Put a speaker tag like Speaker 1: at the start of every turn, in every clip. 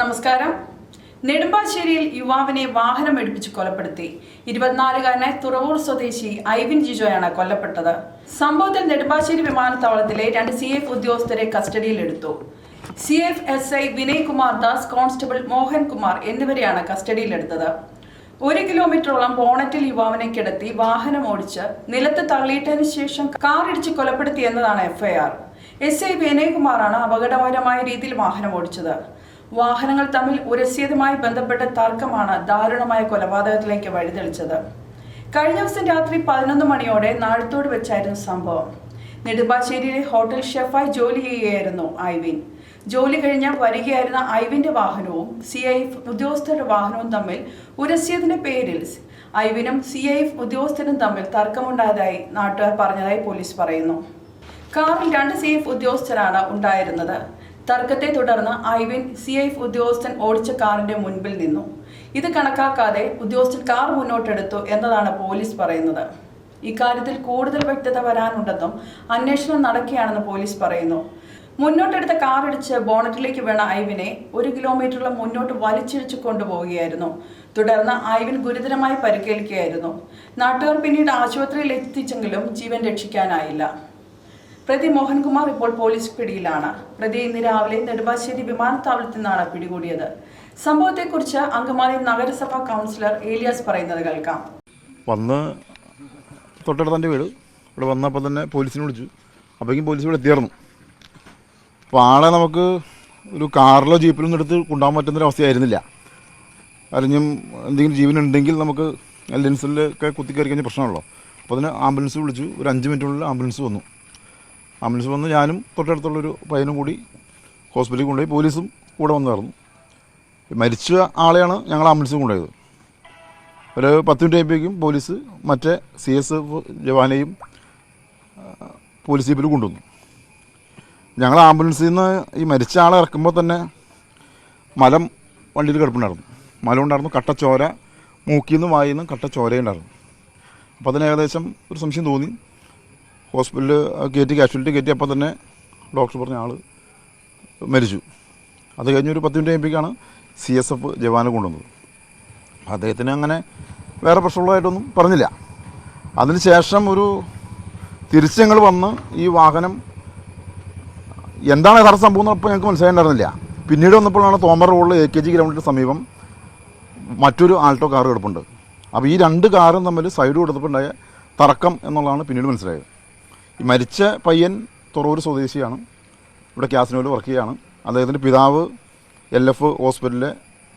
Speaker 1: നമസ്കാരം. നെടുമ്പാശ്ശേരിയിൽ യുവാവിനെ വാഹനം എടുപ്പിച്ച് കൊലപ്പെടുത്തി. ഇരുപത്തിനാലുകാരനായ തുറവൂർ സ്വദേശി ഐവിൻ ജിജോയാണ് കൊല്ലപ്പെട്ടത്. സംഭവത്തിൽ നെടുമ്പാശ്ശേരി വിമാനത്താവളത്തിലെ രണ്ട് സി എഫ് ഉദ്യോഗസ്ഥരെ കസ്റ്റഡിയിലെടുത്തു. C F S I Vinay Kumar Das constable Mohan Kumar എന്നിവരെയാണ് കസ്റ്റഡിയിലെടുത്തത്. ഒരു കിലോമീറ്ററോളം ബോണറ്റിൽ യുവാവിനെ കിടത്തി വാഹനം ഓടിച്ച് നിലത്ത് തള്ളിയിട്ടതിനു ശേഷം കാറിടിച്ച് കൊലപ്പെടുത്തി എന്നതാണ് എഫ്ഐആർ എസ് ഐ വിനയകുമാറാണ് അപകടകരമായ രീതിയിൽ വാഹനം ഓടിച്ചത്. വാഹനങ്ങൾ തമ്മിൽ ഉരസ്യതുമായി ബന്ധപ്പെട്ട തർക്കമാണ് ദാരുണമായ കൊലപാതകത്തിലേക്ക് വഴിതെളിച്ചത്. കഴിഞ്ഞ ദിവസം രാത്രി പതിനൊന്ന് മണിയോടെ നാഴത്തോട് വെച്ചായിരുന്നു സംഭവം. നെടുമ്പാശ്ശേരിയിലെ ഹോട്ടൽ ഷെഫായി ജോലി ചെയ്യുകയായിരുന്നു ഐവിൻ. ജോലി കഴിഞ്ഞ് വരികയായിരുന്ന ഐവിന്റെ വാഹനവും സി ഐ എഫ് ഉദ്യോഗസ്ഥരുടെ വാഹനവും തമ്മിൽ ഉരസ്യതിന്റെ പേരിൽ ഐവിനും സി ഐ എഫ് ഉദ്യോഗസ്ഥരും തമ്മിൽ തർക്കമുണ്ടായതായി നാട്ടുകാർ പറഞ്ഞതായി പോലീസ് പറയുന്നു. കാറിൽ രണ്ട് സി എഫ് ഉദ്യോഗസ്ഥരാണ് ഉണ്ടായിരുന്നത്. തർക്കത്തെ തുടർന്ന് ഐവിൻ സി ഐഫ് ഉദ്യോഗസ്ഥൻ ഓടിച്ച കാറിന്റെ മുൻപിൽ നിന്നു. ഇത് കണക്കാക്കാതെ ഉദ്യോഗസ്ഥൻ കാർ മുന്നോട്ടെടുത്തു എന്നതാണ് പോലീസ് പറയുന്നത്. ഇക്കാര്യത്തിൽ കൂടുതൽ വ്യക്തത വരാനുണ്ടെന്നും അന്വേഷണം നടക്കുകയാണെന്ന് പോലീസ് പറയുന്നു. മുന്നോട്ടെടുത്ത കാർ ഇടിച്ച് ബോണറ്റിലേക്ക് വീണ ഐവിനെ ഒരു കിലോമീറ്ററിലും മുന്നോട്ട് വലിച്ചിഴിച്ചു കൊണ്ടുപോവുകയായിരുന്നു. തുടർന്ന് ഐവിൻ ഗുരുതരമായി പരിക്കേൽക്കുകയായിരുന്നു. നാട്ടുകാർ പിന്നീട് ആശുപത്രിയിൽ എത്തിച്ചെങ്കിലും ജീവൻ രക്ഷിക്കാനായില്ല. പ്രതി മോഹൻകുമാർ ഇപ്പോൾ പോലീസ് പിടിയിലാണ്. പ്രതി ഇന്ന് രാവിലെ നെടുമ്പാശ്ശേരി വിമാനത്താവളത്തിൽ നിന്നാണ് പിടികൂടിയത്. സംഭവത്തെക്കുറിച്ച് അങ്കമാലി നഗരസഭാ കൗൺസിലർ ഏലിയാസ് പറയുന്നത് കേൾക്കാം.
Speaker 2: വന്ന് തൊട്ടടുത്ത് വീട്. ഇവിടെ വന്നപ്പോൾ തന്നെ പോലീസിനെ വിളിച്ചു. അപ്പോഴേക്കും പോലീസ് ഇവിടെ എത്തിയായിരുന്നു. അപ്പോൾ ആളെ നമുക്ക് ഒരു കാറിലോ ജീപ്പിലോ എടുത്ത് കൊണ്ടുപോകാൻ പറ്റുന്നൊരവസ്ഥയായിരുന്നില്ല അല്ലെങ്കിൽ എന്തെങ്കിലും ജീവനുണ്ടെങ്കിൽ നമുക്ക് ലെൻസിലൊക്കെ കുത്തിക്കയറി കഴിഞ്ഞാൽ പ്രശ്നമാണല്ലോ. അപ്പോൾ അതിന് ആംബുലൻസ് വിളിച്ചു. ഒരു അഞ്ച് മിനിറ്റിനുള്ളിൽ ആംബുലൻസ് വന്നു. ആംബുലൻസ് വന്ന് ഞാനും തൊട്ടടുത്തുള്ളൊരു പയ്യനും കൂടി ഹോസ്പിറ്റലിൽ കൊണ്ടുപോയി പോലീസും കൂടെ വന്നായിരുന്നു മരിച്ച ആളെയാണ് ഞങ്ങൾ ആംബുലൻസ് കൊണ്ടുപോയത്. ഒരു പത്ത് മിനിറ്റ് ആയപ്പോഴേക്കും പോലീസ് മറ്റേ സി എസ് എഫ് ജവാനെയും പോലീസ് ജീപ്പിൽ കൊണ്ടുവന്നു. ഞങ്ങൾ ആംബുലൻസിൽ നിന്ന് ഈ മരിച്ച ആളെ ഇറക്കുമ്പോൾ തന്നെ മലം വണ്ടിയിൽ കിടപ്പുണ്ടായിരുന്നു. മലം ഉണ്ടായിരുന്നു കട്ടച്ചോര മൂക്കിൽ നിന്ന് വായിൽ നിന്ന് കട്ടച്ചോരയുണ്ടായിരുന്നു. അപ്പോൾ അതിന് ഏകദേശം ഒരു സംശയം തോന്നി. ഹോസ്പിറ്റലിൽ കയറ്റി കാഷ്വാലിറ്റി കയറ്റി അപ്പം തന്നെ ഡോക്ടർ പറഞ്ഞ ആൾ മരിച്ചു. അത് കഴിഞ്ഞ് ഒരു പത്ത് മിനിറ്റ് കഴിയുമ്പോഴേക്കാണ് സി എസ് എഫ് ജവാനെ കൊണ്ടുവന്നത്. അദ്ദേഹത്തിന് അങ്ങനെ വേറെ പ്രശ്നമുള്ളതായിട്ടൊന്നും പറഞ്ഞില്ല. അതിനുശേഷം ഒരു തിരിച്ചങ്ങൾ വന്ന് ഈ വാഹനം എന്താണ് യഥാർത്ഥ സംഭവം എന്നപ്പോൾ ഞങ്ങൾക്ക് മനസ്സിലായിട്ടുണ്ടായിരുന്നില്ല പിന്നീട് വന്നപ്പോഴാണ് തോമർ റോഡിൽ എ കെ ജി ഗ്രൗണ്ടിന് സമീപം മറ്റൊരു ആൾട്ടോ കാർ കിടപ്പുണ്ട് അപ്പോൾ ഈ രണ്ട് കാറും തമ്മിൽ സൈഡ് കൊടുത്തപ്പോൾ ഉണ്ടായ തർക്കം എന്നുള്ളതാണ് പിന്നീട് മനസ്സിലായത്. മരിച്ച പയ്യൻ തുറവൂർ സ്വദേശിയാണ്. ഇവിടെ ക്യാസിനോയിൽ വർക്ക് ചെയ്യുകയാണ്. അദ്ദേഹത്തിന്റെ പിതാവ് എൽ എഫ് ഹോസ്പിറ്റലിലെ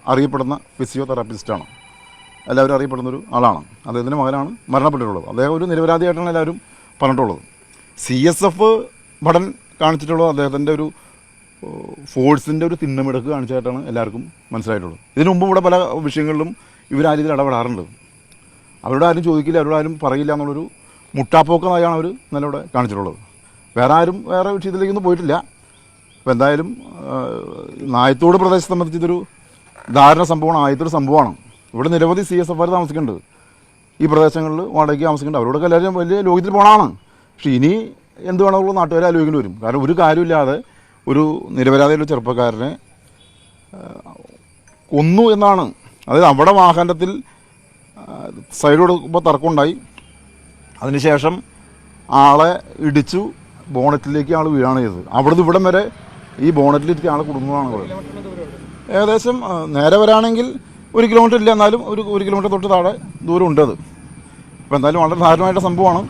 Speaker 2: അറിയപ്പെടുന്ന ഫിസിയോതെറാപ്പിസ്റ്റാണ് എല്ലാവരും അറിയപ്പെടുന്നൊരു ആളാണ്. അദ്ദേഹത്തിന്റെ മകനാണ് മരണപ്പെട്ടിട്ടുള്ളത്. അദ്ദേഹം ഒരു നിരപരാധിയായിട്ടാണ് എല്ലാവരും പറഞ്ഞിട്ടുള്ളത്. സി എസ് എഫ് ഭടൻ കാണിച്ചിട്ടുള്ളത് അദ്ദേഹത്തിന്റെ ഒരു ഫോഴ്സിന്റെ ഒരു തിണ്ണമിടക്ക് കാണിച്ചായിട്ടാണ് എല്ലാവർക്കും മനസ്സിലായിട്ടുള്ളത്. ഇതിനു മുമ്പ് ഇവിടെ പല വിഷയങ്ങളിലും ഇവരാരും ഇതിൽ ഇടപെടാറുണ്ട്. അവരോട് ആരും ചോദിക്കില്ല അവരോട് ആരും പറയില്ല എന്നുള്ളൊരു മുട്ടാപ്പോക്കമായാണ് അവർ ഇന്നലെ ഇവിടെ കാണിച്ചിട്ടുള്ളത്. വേറെ ആരും വേറെ വിഷയത്തിലേക്കൊന്നും പോയിട്ടില്ല. അപ്പോൾ എന്തായാലും നായത്തോട് പ്രദേശത്തെ സംബന്ധിച്ച് ഇതൊരു ധാരണ സംഭവമാണ് ആദ്യത്തെ സംഭവമാണ്. ഇവിടെ നിരവധി സി എസ് എഫ് ആർ താമസിക്കുന്നുണ്ട്. ഈ പ്രദേശങ്ങളിൽ വാടകയ്ക്ക് താമസിക്കുന്നുണ്ട്. അവരോടൊക്കെ എല്ലാവരും വലിയ ലോകത്തിൽ പോകണമാണ് പക്ഷേ ഇനി എന്ത് വേണമെന്നുള്ള നാട്ടുകാരെ ആലോചിക്കേണ്ടി വരും. കാരണം ഒരു കാര്യമില്ലാതെ ഒരു നിരപരാധിയുള്ള ചെറുപ്പക്കാരനെ കൊന്നു എന്നാണ്. അതായത് അവിടെ വാഹനത്തിൽ സൈഡ് കൊടുക്കുമ്പോൾ തർക്കമുണ്ടായി. അതിനുശേഷം ആളെ ഇടിച്ചു ബോണറ്റിലേക്ക് ആൾ വീഴാണ് ചെയ്തത്. നിന്ന് ഇവിടം വരെ ഈ ബോണറ്റിലേക്ക് ആൾ കുടുങ്ങുകയാണ് പറയുന്നത് ഏകദേശം നേരെ വരാണെങ്കിൽ ഒരു കിലോമീറ്റർ ഇല്ല എന്നാലും ഒരു ഒരു കിലോമീറ്റർ തൊട്ട് താഴെ ദൂരം ഉണ്ട് അത്. അപ്പോൾ എന്തായാലും വളരെ ദാരുണമായിട്ട് സംഭവമാണ്.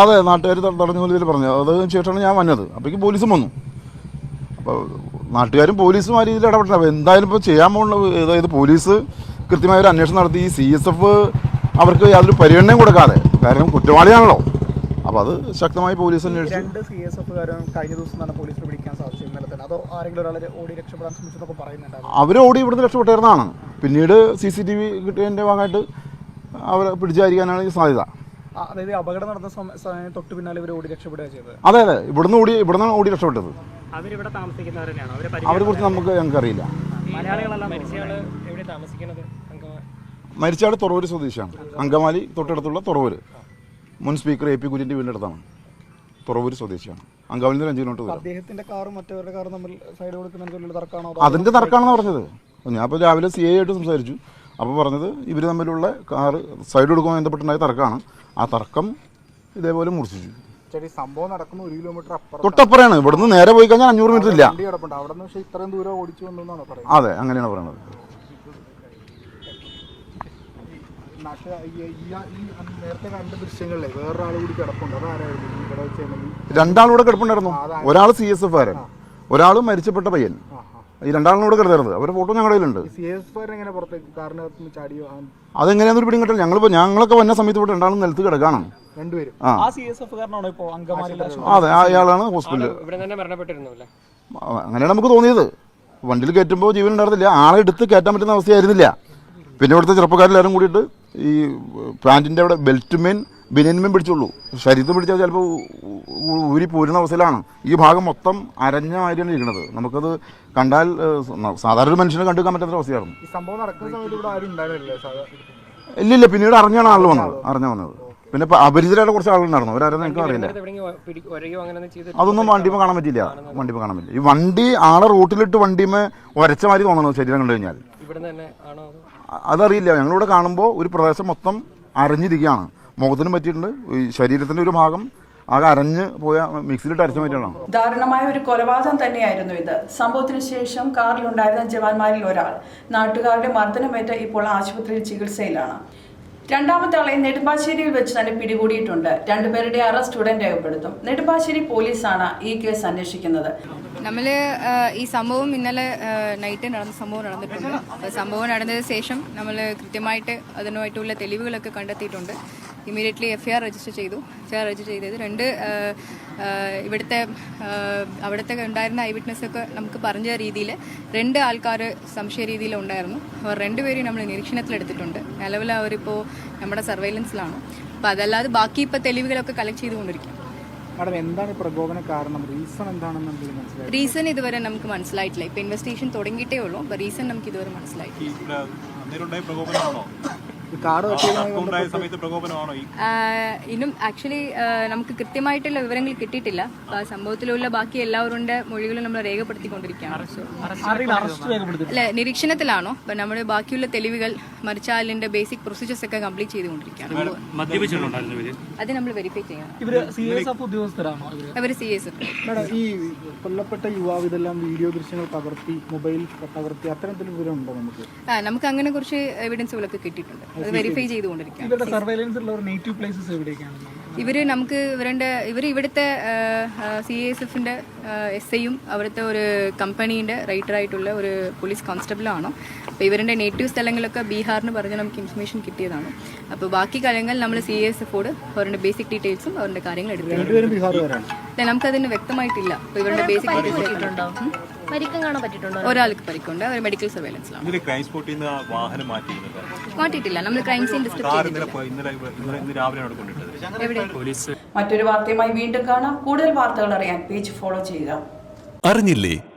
Speaker 2: അതെ നാട്ടുകാർ തടഞ്ഞു ഇതിൽ പറഞ്ഞു. അത് ശേഷമാണ് ഞാൻ വന്നത്. അപ്പോഴേക്കും പോലീസും വന്നു. അപ്പോൾ നാട്ടുകാരും പോലീസും ആ രീതിയിൽ ഇടപെട്ടില്ല. അപ്പോൾ എന്തായാലും ഇപ്പോൾ ചെയ്യാൻ പോകുന്ന അതായത് പോലീസ് കൃത്യമായ ഒരു അന്വേഷണം നടത്തി. ഈ സി എസ് എഫ് അവർക്ക് യാതൊരു പരിഗണനയും കൊടുക്കാതെ. കാരണം കുറ്റവാളിയാണല്ലോ. അപ്പോൾ അത് ശക്തമായി പോലീസ് അന്വേഷിച്ചു.
Speaker 3: രണ്ട് സി എസ് എഫുകാരും കഴിഞ്ഞ ദിവസം തന്നെ പോലീസിനെ പിടിക്കാൻ സാധിച്ചു ഇന്നലെ തന്നെ. അതോ ആരെങ്കിലും ഒരാൾ ഓടി രക്ഷപ്പെടാൻ ശ്രമിച്ചെന്നൊക്കെ പറയുന്നുണ്ടായിരുന്നു.
Speaker 2: അവർ ഓടി ഇവിടുന്ന് രക്ഷപ്പെട്ടിരുന്നതാണ്. പിന്നീട് സി സി ടി വി കിട്ടിയതിന്റെ ഭാഗമായിട്ട് അവരെ പിടിച്ചായിരിക്കാനാണ് സാധ്യത.
Speaker 3: അതായത് അപകടം നടന്ന സമ- സമയം തൊട്ട് പിന്നാലെ ഇവർ ഓടി രക്ഷപ്പെടുക ചെയ്തത്.
Speaker 2: അതെ അതെ. ഇവിടുന്ന് ഓടി ഇവിടുന്ന് ഓടി രക്ഷപ്പെട്ടത്.
Speaker 4: അവരിവിടെ അവരെ
Speaker 2: കുറിച്ച് നമുക്ക് ഞങ്ങൾക്കറിയില്ല.
Speaker 4: മലയാളികളെല്ലാം മരിച്ചയാൾ എവിടെ താമസിക്കുന്നത്?
Speaker 2: മരിച്ചയാൾ തുറവൂർ സ്വദേശിയാണ്. അങ്കമാലി തൊട്ടടുത്തുള്ള തുറവൂര്. മുൻ സ്പീക്കർ എ പി കുര്യന്റെ വീടിനടുത്താണ്. തുറവൂര് തുറവൂർ സ്വദേശിയാണ്. അങ്കമാലി നിന്ന് അഞ്ച് കിലോമീറ്റർ
Speaker 3: അദ്ദേഹത്തിന്റെ കാറും മറ്റവരുടെ കാറും തമ്മിൽ സൈഡ് കൊടുക്കുന്നതിനുള്ള തർക്കമാണോ
Speaker 2: അതിന്റെ തർക്കമാണെന്ന് പറഞ്ഞത്. ഞാൻ ഇപ്പോൾ രാവിലെ സി ഐ ആയിട്ട് സംസാരിച്ചു. അപ്പോൾ പറഞ്ഞത് ഇവർ തമ്മിലുള്ള കാറ് സൈഡ് കൊടുക്കുമ്പോൾ ബന്ധപ്പെട്ടുണ്ടായ തർക്കമാണ്. ആ തർക്കം ഇതേപോലെ മുറിച്ചു
Speaker 3: ചേട്ടാ സംഭവം നടക്കുന്ന ഒരു കിലോമീറ്റർ അപ്പുറം
Speaker 2: തൊട്ടപ്പുറയാണ്. ഇവിടുന്ന് നേരെ പോയി കഴിഞ്ഞാൽ അഞ്ഞൂറ് മീറ്റർ ഇല്ല.
Speaker 3: പക്ഷേ ഇത്രയും ദൂരം ഓടിച്ചു വന്നെന്നാണ് പറയുന്നത്?
Speaker 2: അതെ അങ്ങനെയാണ് പറയുന്നത്
Speaker 3: നാട്ടിൽ ഈ ഈ- ഈ നേരത്തെ കണ്ട ദൃശ്യങ്ങളിലെ വേറൊരാൾ കൂടി കിടപ്പുണ്ട് അതാരായിരുന്നു ഈ ഇവിടെ വെച്ച്
Speaker 2: രണ്ടാളിവിടെ കിടപ്പുണ്ടായിരുന്നു. ഒരാൾ സി എസ് എഫ് ആരൻ ഒരാൾ മരിച്ചപ്പെട്ട പയ്യൻ. ഈ രണ്ടാളിനോട് കരുതരുത് അവരുടെ ഫോട്ടോ ഞങ്ങളുടെ കയ്യിലുണ്ട്. അതെങ്ങനെയാണെന്നൊരു പിടിയും കിട്ടില്ല. ഞങ്ങളിപ്പോ ഞങ്ങളൊക്കെ വന്ന സമയത്ത് ഇവിടെ രണ്ടാളും നിലത്ത് കിടക്കാണ്. അതെ അയാളാണ് ഹോസ്പിറ്റലിൽ
Speaker 4: ഇവിടെ തന്നെ മരണപ്പെട്ടിരുന്നു അല്ലേ
Speaker 2: അങ്ങനെയാണ് നമുക്ക് തോന്നിയത്. വണ്ടിയിൽ കയറ്റുമ്പോൾ ജീവൻ ഉണ്ടായിരുന്നില്ല. ആളെ എടുത്ത് കയറ്റാൻ പറ്റുന്ന അവസ്ഥയായിരുന്നില്ല. പിന്നെ ഇവിടുത്തെ ചെറുപ്പക്കാരെല്ലാവരും കൂടിയിട്ട് ഈ പ്ലാന്റിന്റെ അവിടെ ബെൽറ്റുമേൻ ബനിയന്മേൻ പിടിച്ചുള്ളൂ. ശരീരത്തിൽ പിടിച്ചാൽ ചിലപ്പോൾ ഊരി പോരുന്ന അവസ്ഥയിലാണ്. ഈ ഭാഗം മൊത്തം അരഞ്ഞ മാതിരിയാണ് ഇരിക്കുന്നത്. നമുക്കത് കണ്ടാൽ സാധാരണ ഒരു മനുഷ്യനെ കണ്ടുക്കാൻ പറ്റാത്ത അവസ്ഥയായിരുന്നു.
Speaker 3: ഈ സംഭവം നടക്കുന്ന സമയത്ത് ഇവിടെ ആരും ഉണ്ടായിരുന്നില്ലേ? ഇല്ല
Speaker 2: ഇല്ലില്ല പിന്നീട് അറിഞ്ഞാണ് ആൾ വന്നത്. അറിഞ്ഞ വന്നത്. പിന്നെ ഇപ്പം അപരിചിതരായിട്ട് കുറച്ച് ആളുണ്ടായിരുന്നു അവരാരും എനിക്ക് അറിയില്ല. അതൊന്നും വണ്ടിമേ കാണാൻ പറ്റില്ല വണ്ടിമേ കാണാൻ പറ്റില്ല ഈ വണ്ടി ആളെ റൂട്ടിലിട്ട് വണ്ടിമേ ഒരച്ച മാതിരി തോന്നണം ശരീരം കണ്ടു കഴിഞ്ഞാൽ. അതറിയില്ല. ഞങ്ങളിവിടെ കാണുമ്പോൾ ഒരു പ്രദേശം മൊത്തം അരഞ്ഞിരിക്കുകയാണ്. മുഖത്തിനും പറ്റിയിട്ടുണ്ട്. ശരീരത്തിന്റെ ഒരു ഭാഗം ആകെ അരഞ്ഞ് പോയ മിക്സിയിലിട്ട് അരച്ചു മാതിരിയാണ്
Speaker 1: ദാരുണമായ ഒരു കൊലപാതകം തന്നെയായിരുന്നു ഇത്. സംഭവത്തിന് ശേഷം കാറിലുണ്ടായിരുന്ന ജവാന്മാരിൽ ഒരാൾ. നാട്ടുകാരുടെ മർദ്ദനമേറ്റ് ഇപ്പോൾ ആശുപത്രിയിൽ ചികിത്സയിലാണ്. രണ്ടാമത്തെ ആളെ നെടുമ്പാശ്ശേരിയിൽ വെച്ച് തന്നെ പിടികൂടിയിട്ടുണ്ട്. രണ്ടുപേരുടെ അറസ്റ്റ് ഉടൻ രേഖപ്പെടുത്തും. നെടുമ്പാശ്ശേരി പോലീസാണ് ഈ കേസ് അന്വേഷിക്കുന്നത്.
Speaker 5: നമ്മൾ ഈ സംഭവം ഇന്നലെ നൈറ്റ് നടന്ന സംഭവം നടന്നിട്ടുണ്ട്. സംഭവം നടന്നതിന് ശേഷം നമ്മൾ കൃത്യമായിട്ട് അതിനുമായിട്ടുള്ള തെളിവുകളൊക്കെ കണ്ടെത്തിയിട്ടുണ്ട്. Immediately F I R register ചെയ്തു. എഫ് ഐ ആർ രജിസ്റ്റർ ചെയ്തത് രണ്ട് ഇവിടുത്തെ അവിടുത്തെ ഉണ്ടായിരുന്ന ഐ വിറ്റ്നസ് ഒക്കെ നമുക്ക് പറഞ്ഞ രീതിയിൽ രണ്ട് ആൾക്കാർ സംശയ രീതിയിൽ ഉണ്ടായിരുന്നു. അവർ രണ്ടുപേരെയും നമ്മൾ നിരീക്ഷണത്തിലെടുത്തിട്ടുണ്ട് നിലവിൽ അവരിപ്പോൾ നമ്മുടെ സർവൈലൻസിലാണ് അപ്പോൾ അതല്ലാതെ ബാക്കി ഇപ്പോൾ തെളിവുകളൊക്കെ കളക്ട് ചെയ്തുകൊണ്ടിരിക്കും.
Speaker 3: മാഡം എന്താണ് പ്രകോപന കാരണം? റീസൺ എന്താണെന്ന്
Speaker 5: റീസൺ ഇതുവരെ നമുക്ക് മനസ്സിലായിട്ടില്ല. ഇപ്പൊ ഇൻവെസ്റ്റിഗേഷൻ തുടങ്ങിയിട്ടേ ഉള്ളൂ. അപ്പൊ റീസൺ നമുക്ക് ഇതുവരെ മനസ്സിലായിട്ടില്ല. ഇന്നും ആക്ച്വലി നമുക്ക് കൃത്യമായിട്ടുള്ള വിവരങ്ങൾ കിട്ടിയിട്ടില്ല. ആ സംഭവത്തിലുള്ള ബാക്കി എല്ലാവരുടെ മൊഴികളും നമ്മൾ രേഖപ്പെടുത്തിക്കൊണ്ടിരിക്കുകയാണ്. അല്ല നിരീക്ഷണത്തിലാണോ? അപ്പൊ നമ്മുടെ ബാക്കിയുള്ള തെളിവുകൾ മറിച്ചാലിന്റെ ബേസിക് പ്രൊസീജിയേഴ്സ് ഒക്കെ കംപ്ലീറ്റ് ചെയ്തുകൊണ്ടിരിക്കുകയാണ്. അത് നമ്മൾ വെരിഫൈ ചെയ്യണം.
Speaker 3: ഇവർ സി എസ് എഫ് കൊല്ലപ്പെട്ട യുവാവ് ഇതെല്ലാം വീഡിയോ ദൃശ്യങ്ങൾ പകർത്തി മൊബൈൽ പകർത്തി അത്തരത്തിൽ വിവരം ഉണ്ടോ നമുക്ക്?
Speaker 5: ആ നമുക്ക് അങ്ങനെ കുറച്ച് എവിഡൻസുകളൊക്കെ കിട്ടിയിട്ടുണ്ട്. അത് വെരിഫൈ ചെയ്തുകൊണ്ടിരിക്കുകയാണ്.
Speaker 3: ഇവരുടെ സർവൈലൻസ് ഉള്ള നേറ്റീവ് പ്ലേസസ് എവിടേക്കാണ്?
Speaker 5: ഇവർ നമുക്ക് ഇവരുടെ ഇവർ ഇവിടുത്തെ സി എസ് എഫിന്റെ എസ് ഐയും അവിടുത്തെ ഒരു കമ്പനീന്റെ റൈറ്ററായിട്ടുള്ള ഒരു പോലീസ് കോൺസ്റ്റബിളാണ് അപ്പോൾ ഇവരുടെ നേറ്റീവ് സ്ഥലങ്ങളൊക്കെ ബീഹാറിന് പറഞ്ഞ് നമുക്ക് ഇൻഫർമേഷൻ കിട്ടിയതാണ്. അപ്പോൾ ബാക്കി കാര്യങ്ങൾ നമ്മൾ സി എസ് എഫോട് അവരുടെ ബേസിക് ഡീറ്റെയിൽസും അവരുടെ കാര്യങ്ങൾ എടുത്തു നമുക്കതിന് വ്യക്തമായിട്ടില്ല. അപ്പോൾ ഇവരുടെ ബേസിക് ഡീറ്റെയിൽസ് ഒരാൾക്ക് പരിക്കുണ്ട്. അവർ മെഡിക്കൽ സർവേലൻസിലാണ്
Speaker 6: ഇന്നലെ ക്രൈം സ്പോട്ടിൽ നിന്ന് ആ വാഹനം
Speaker 5: മാറ്റിയിട്ടില്ല. നമ്മൾ ക്രൈം സീൻ ഡിസ്ട്രിക്ട് എവിടെ?
Speaker 1: മറ്റൊരു വാർത്തയുമായി വീണ്ടും കാണാം. കൂടുതൽ വാർത്തകൾ അറിയാൻ പേജ് ഫോളോ ചെയ്യുക.
Speaker 7: അറിഞ്ഞില്ലേ?